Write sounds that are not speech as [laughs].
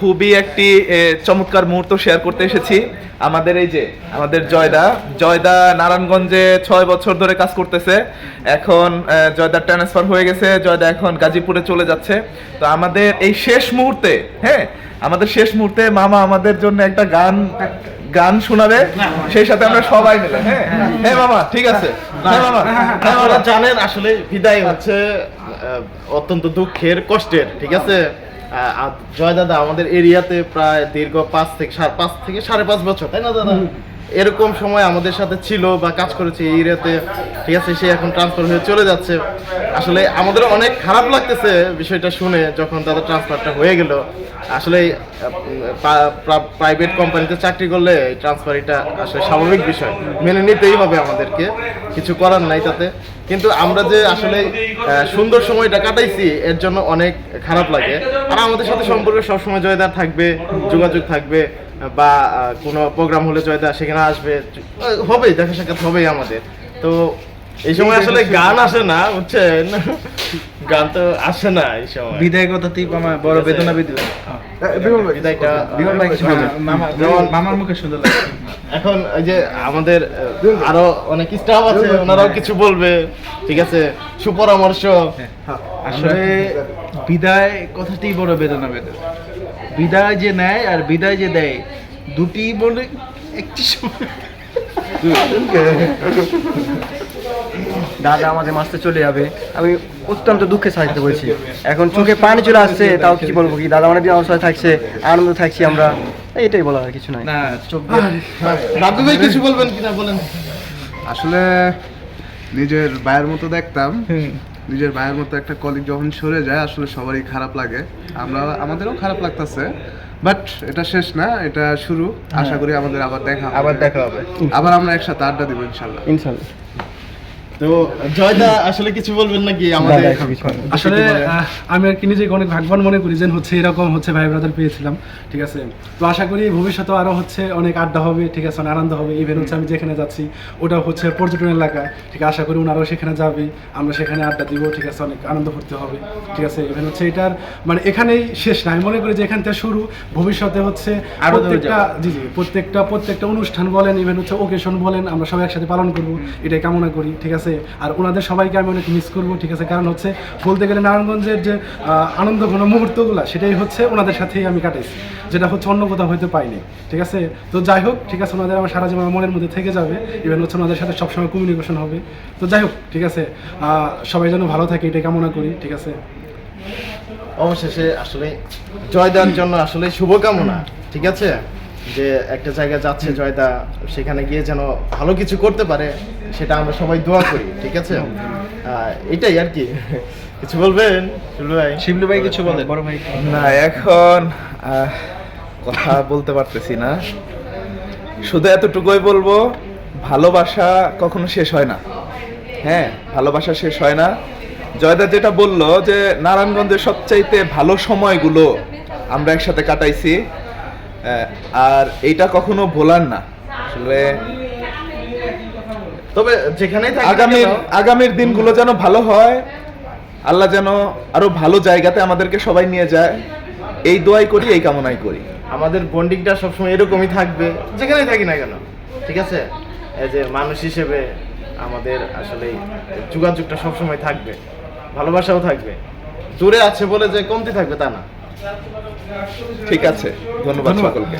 খুবই একটি চমৎকার মুহূর্ত শেয়ার করতে এসেছি। আমাদের এই যে আমাদের জয়দা জয়দা নারায়ণগঞ্জে ছয় বছর ধরে কাজ করতেছে। এখন এ, জয়দার ট্রান্সফার হয়ে গেছে জয়দা এখন গাজীপুরে চলে যাচ্ছে। তো আমাদের এই শেষ মুহূর্তে হ্যাঁ আমাদের শেষ মুহূর্তে মামা আমাদের জন্য একটা গান গান শোনাবে। সেই সাথে আমরা সবাই মিলে হ্যাঁ। হ্যাঁ মামা ঠিক আছে। হ্যাঁ মামা। হ্যাঁ আপনারা জানেন আসলে বিদায় হচ্ছে অত্যন্ত দুঃখের কষ্টের ঠিক আছে? জয় দাদা, আমাদের এরিয়াতে প্রায় দীর্ঘ পাঁচ থেকে পাঁচ থেকে সাড়ে পাঁচ বছর, তাই না দাদা? এরকম সময় আমাদের সাথে ছিল বা কাজ করেছে এই এরিয়াতে ঠিক আছে, সে এখন ট্রান্সফার হয়ে চলে যাচ্ছে। আসলে আমাদের অনেক খারাপ লাগতেছে বিষয়টা শুনে যখন তাদের ট্রান্সফারটা হয়ে গেল। আসলে প্রাইভেট কোম্পানিতে চাকরি করলে ট্রান্সফার এটা আসলে স্বাভাবিক বিষয়। মেনে নিতেই হবে আমাদেরকে, কিছু করার নাই তাতে। কিন্তু আমরা যে আসলে সুন্দর সময়টা কাটাইছি, এর জন্য অনেক খারাপ লাগে। আর আমাদের সাথে সম্পর্কে সবসময় জয়দার থাকবে, যোগাযোগ থাকবে। বা কোনো প্রোগ্রাম হলে জয়দা সেখানে আসবে। হবেই দেখা সাক্ষাৎ হবেই আমাদের। তো এই সময় আসলে গান আসে না বুঝছেন? [laughs] গান তো আসে না এই সময়। বিদায় কথা তুই আমার বড় বেদনা বিদু বিদায়টা মামার মুখে সুন্দর লাগে। এখন ওই যে আমাদের আরও অনেক স্টাফ আছে ওনারাও কিছু বলবে। ঠিক আছে? সুপরামর্শ। আসলে বিদায় কথাটি বড় বেদনা বেদনা। বিদায় যে নেয় আর বিদায় যে দেয় দুটি বলে একটি সময়। দাদা আমাদের মাসে চলে যাবে। আমি অত্যন্ত দুঃখে সাহিত্য করেছি এখন চোখে পানি চলে আসছে তাও কিছু বলব কি? দাদা অনেকদিন আমার সাথে থাকছে আনন্দ থাকছি আমরা। এটাই বলা আর কিছু নাই। না চোখ দিয়ে ভাই কিছু বলবেন কিনা বলেন। আসলে নিজের ভাইয়ের মতো দেখতাম। নিজের ভাইয়ের মতো একটা কলিগ যখন সরে যায় আসলে সবারই খারাপ লাগে। আমরা আমাদেরও খারাপ লাগতেছে বাট এটা শেষ না এটা শুরু। আশা করি আমাদের আবার দেখা হবে। আবার দেখা হবে। আবার আমরা একসাথে আড্ডা দিব ইনশাল্লাহ। ইনশাল্লাহ। তো জয়দা আসলে কিছু বলবেন নাকি আমাদের। আসলে আমি আর কি নিজেকে অনেক ভাগবান মনে করি যে হচ্ছে এরকম হচ্ছে ভাই ব্রাদার পেয়েছিলাম ঠিক আছে? তো আশা করি ভবিষ্যতে আরও হচ্ছে অনেক আড্ডা হবে ঠিক আছে? আনন্দ হবে। ইভেন হচ্ছে আমি যেখানে যাচ্ছি ওটা হচ্ছে পর্যটন এলাকা ঠিক আছে? আশা করি ওনারাও সেখানে যাবে আমরা সেখানে আড্ডা দিব ঠিক আছে? অনেক আনন্দ করতে হবে ঠিক আছে? ইভেন হচ্ছে এটার মানে এখানেই শেষ না। আমি মনে করি যে এখান থেকে শুরু ভবিষ্যতে হচ্ছে প্রত্যেকটা জি জি প্রত্যেকটা প্রত্যেকটা অনুষ্ঠান বলেন ইভেন হচ্ছে ওকেশন বলেন আমরা সবাই একসাথে পালন করব এটাই কামনা করি ঠিক আছে? আর ওনাদের সবাইকে আমি অনেক মিস করব ঠিক আছে? কারণ হচ্ছে বলতে গেলে নারায়ণগঞ্জের যে আহ, আনন্দঘন মুহূর্তগুলো সেটাই হচ্ছে ওনাদের সাথেই আমি কাটাইছি যেটা হচ্ছে অন্য কোথাও হয়তো পাইনি ঠিক আছে? তো যাই হোক ঠিক আছে ওনাদের আমার সারা জীবন মনের মধ্যে থেকে যাবে ইভেন হচ্ছে ওনাদের সাথে সবসময় কমিউনিকেশন হবে। তো যাই হোক ঠিক আছে সবাই যেন ভালো থাকে এটাই কামনা করি ঠিক আছে? অবশেষে আসলে জয়দার জন্য আসলে শুভকামনা ঠিক আছে? যে একটা জায়গায় যাচ্ছে জয়দা সেখানে গিয়ে যেন ভালো কিছু করতে পারে সেটা আমরা সবাই দোয়া করি ঠিক আছে? এটাই আর কি। কিছু বলবেন শুরু ভাই? শিবলু ভাই কিছু বলেন। বড় ভাই। না এখন কথা বলতে পারতেছি না। শুধু এতটুকুই বলব ভালোবাসা কখনো শেষ হয় না। হ্যাঁ ভালোবাসা শেষ হয় না। জয়দা যেটা বলল যে নারায়ণগঞ্জের সবচাইতে ভালো সময়গুলো আমরা একসাথে কাটাইছি। আর এইটা কখনো ভোলার না। আসলে তবে যেখানেই থাকি না আগামীর আগামীর দিনগুলো যেন ভালো হয় আল্লাহ যেন আরও ভালো জায়গাতে আমাদেরকে সবাই নিয়ে যায়। এই দোয়াই করি এই কামনাই করি। আমাদের বন্ডিংটা সবসময় এরকমই থাকবে যেখানেই থাকি না কেন ঠিক আছে? এই যে মানুষ হিসেবে আমাদের আসলে যোগাযোগটা সবসময় থাকবে ভালোবাসাও থাকবে। দূরে আছে বলে যে কমতি থাকবে তা না। ঠিক আছে ধন্যবাদ সকলকে।